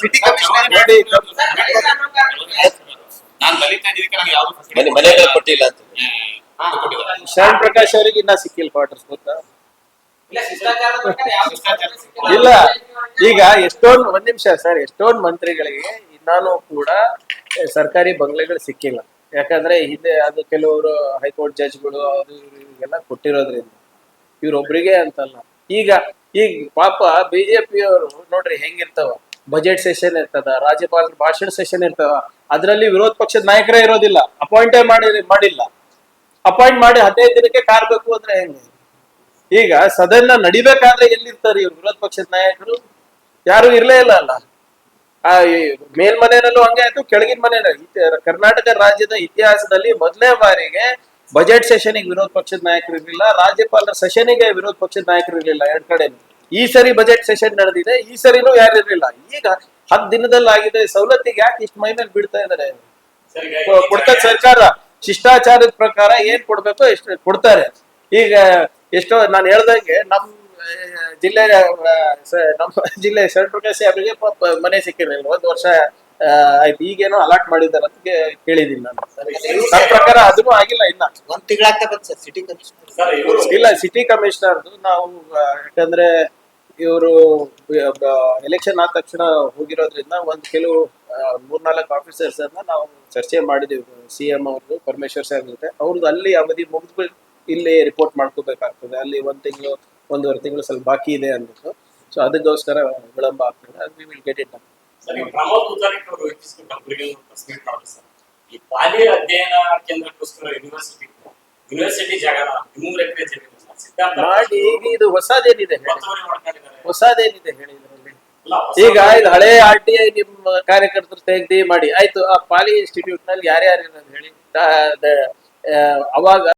City ನಾನ್ ಯಾವ್ದು ಮನೆ ಮನೆಗಳು ಕೊಟ್ಟಿಲ್ಲ ಅಂತ. ಶರಣ್ ಪ್ರಕಾಶ್ ಅವರಿಗೆ ಇನ್ನ ಸಿಕ್ಕಿಲ್ಲ ಕ್ವಾರ್ಟರ್ಸ್ ಗೊತ್ತಾ? ಇಲ್ಲ ಈಗ ಎಷ್ಟೊಂದ್ ಒಂದ್ ನಿಮಿಷ ಸರ್ ಎಷ್ಟೊಂದ್ ಮಂತ್ರಿಗಳಿಗೆ ಇನ್ನಾನು ಕೂಡ ಸರ್ಕಾರಿ ಬಂಗ್ಲೆಗಳು ಸಿಕ್ಕಿಲ್ಲ. ಯಾಕಂದ್ರೆ ಹಿಂದೆ ಅದು ಕೆಲವರು ಹೈಕೋರ್ಟ್ ಜಡ್ಜ್ಗಳು ಅದು ಇವರಿಗೆಲ್ಲ ಕೊಟ್ಟಿರೋದ್ರಿಂದ. ಇವ್ರೊಬ್ರಿಗೆ ಅಂತಲ್ಲ. ಈಗ ಈಗ ಪಾಪ ಬಿಜೆಪಿ ಅವರು ನೋಡ್ರಿ ಹೆಂಗಿರ್ತಾವ. ಬಜೆಟ್ ಸೆಷನ್ ಇರ್ತದ, ರಾಜ್ಯಪಾಲರ ಭಾಷಣ ಸೆಷನ್ ಇರ್ತದ, ಅದರಲ್ಲಿ ವಿರೋಧ ಪಕ್ಷದ ನಾಯಕರೇ ಇರೋದಿಲ್ಲ. ಅಪಾಯಿಂಟೇ ಮಾಡಿ, ಮಾಡಿಲ್ಲ. ಅಪಾಯಿಂಟ್ ಮಾಡಿ ಹದಿನೈದು ದಿನಕ್ಕೆ ಕಾರ್ಬೇಕು ಅಂದ್ರೆ ಹೆಂಗೆ? ಈಗ ಸದನ ನಡಿಬೇಕಾದ್ರೆ ಎಲ್ಲಿರ್ತಾರೆ ಇವ್ರು ವಿರೋಧ ಪಕ್ಷದ ನಾಯಕರು? ಯಾರು ಇರ್ಲೇ ಇಲ್ಲ ಅಲ್ಲ. ಆ ಮೇಲ್ಮನೆಯಲ್ಲೂ ಹಂಗೆ ಆಯ್ತು, ಕೆಳಗಿನ ಮನೆಯಲ್ಲಿ. ಕರ್ನಾಟಕ ರಾಜ್ಯದ ಇತಿಹಾಸದಲ್ಲಿ ಮೊದಲನೇ ಬಾರಿಗೆ ಬಜೆಟ್ ಸೆಷನ್ಗೆ ವಿರೋಧ ಪಕ್ಷದ ನಾಯಕರು ಇರಲಿಲ್ಲ, ರಾಜ್ಯಪಾಲರ ಸೆಷನ್ಗೆ ವಿರೋಧ ಪಕ್ಷದ ನಾಯಕರು ಇರಲಿಲ್ಲ ಎರಡ್ ಕಡೆ ಈ ಸರಿ ಬಜೆಟ್ ಸೆಷನ್ ನಡೆದಿದೆ, ಈ ಸರಿನೂ ಯಾರು ಇರಲಿಲ್ಲ. ಈಗ ಹತ್ತು ದಿನದಲ್ಲಿ ಆಗಿದೆ ಸವಲತ್ತಿಗೆ ಯಾಕೆ ಇಷ್ಟು ಮೈ ಮೇಲೆ ಬಿಡ್ತಾ ಇದಾರೆ ಕೊಡ್ತಾ ಸರ್ಕಾರ, ಶಿಷ್ಟಾಚಾರದ ಪ್ರಕಾರ ಏನ್ ಕೊಡ್ಬೇಕು ಎಷ್ಟು ಕೊಡ್ತಾರೆ. ಈಗ ಎಷ್ಟೋ ನಾನು ಹೇಳ್ದಂಗೆ ನಮ್ ಜಿಲ್ಲೆ ನಮ್ಮ ಜಿಲ್ಲೆ ಶರಣ್ ಪ್ರಕಾಶ್ ಅವರಿಗೆ ಮನೆ ಸಿಕ್ಕಿರಲಿಲ್ಲ. ಒಂದ್ ವರ್ಷ ಆಯ್ತು ಈಗೇನೋ ಅಲಾಟ್ ಮಾಡಿದ್ದಾರೆ ಅಂತ ಕೇಳಿದೀನಿ ನಾನು. ನನ್ನ ಪ್ರಕಾರ ಅದನ್ನು ಆಗಿಲ್ಲ ಇನ್ನ. ಒಂದ್ ತಿಂಗಳಾಗ್ತಾ ಬಂತು ಸರ್ ಸಿಟಿ ಕಮಿಷನರ್ ಸರ್ ಇಲ್ಲ ಸಿಟಿ ಕಮಿಷನರ್ದು ನಾವು ಯಾಕಂದ್ರೆ ಇವರು ಎಲೆಕ್ಷನ್ ಆದ ತಕ್ಷಣ ಹೋಗಿರೋದ್ರಿಂದ ಒಂದ್ ಕೆಲವು ಮೂರ್ನಾಲ್ಕು ಆಫೀಸರ್ಸ್ ಅನ್ನ ನಾವು ಚರ್ಚೆ ಮಾಡಿದೀವಿ. ಸಿ ಎಂ ಅವ್ರದ್ದು ಪರಮೇಶ್ವರ್ ಸರ್ ಜೊತೆ. ಅವ್ರದ್ದು ಅಲ್ಲಿ ಅವಧಿ ಮುಗಿದ್ಬಿಟ್ಟು ಇಲ್ಲಿ ರಿಪೋರ್ಟ್ ಮಾಡ್ಕೋಬೇಕಾಗ್ತದೆ. ಅಲ್ಲಿ ಒಂದ್ ತಿಂಗಳು ಒಂದೂವರೆ ತಿಂಗಳು ಸ್ವಲ್ಪ ಬಾಕಿ ಇದೆ ಅಂದ್ಬಿಟ್ಟು. ಸೊ ಅದಕ್ಕೋಸ್ಕರ ವಿಳಂಬ ಆಗ್ತದೆ. ಅದು we will get it sir Pramod Muthalik ಅವರು ಇತ್ತೀಚೆಗೆ ಕಂಪ್ನಿಗೆ ಪ್ರೆಸ್ ಮೀಟ್ ಮಾಡಿದ್ರು ಸರ್. ಈ ಪಾಲಿ ಅಧ್ಯಯನ ಕೇಂದ್ರಕ್ಕೋಸ್ಕರ ಯೂನಿವರ್ಸಿಟಿ ಯೂನಿವರ್ಸಿಟಿ ಜಾಗನ ಇನ್ನೂರ ಎಕರೆ ಜಮೀನು ಸಿದ್ಧಾಂತ ಮಾಡಿ ಈಗ ಇದು ಹೊಸದೇನಿದೆ ಹೊಸದೇನಿದೆ ಹೇಳಿ ಈಗ ಇದು ಹಳೆ ಆರ್ ಟಿ ಐ ನಿಮ್ಮ ಕಾರ್ಯಕರ್ತರು ತೆಗ್ದಿ ಮಾಡಿ. ಆಯ್ತು ಆ ಪಾಲಿ ಇನ್ಸ್ಟಿಟ್ಯೂಟ್ನಲ್ಲಿ ಯಾರ್ಯಾರು ಹೇಳಿ? ಅವಾಗ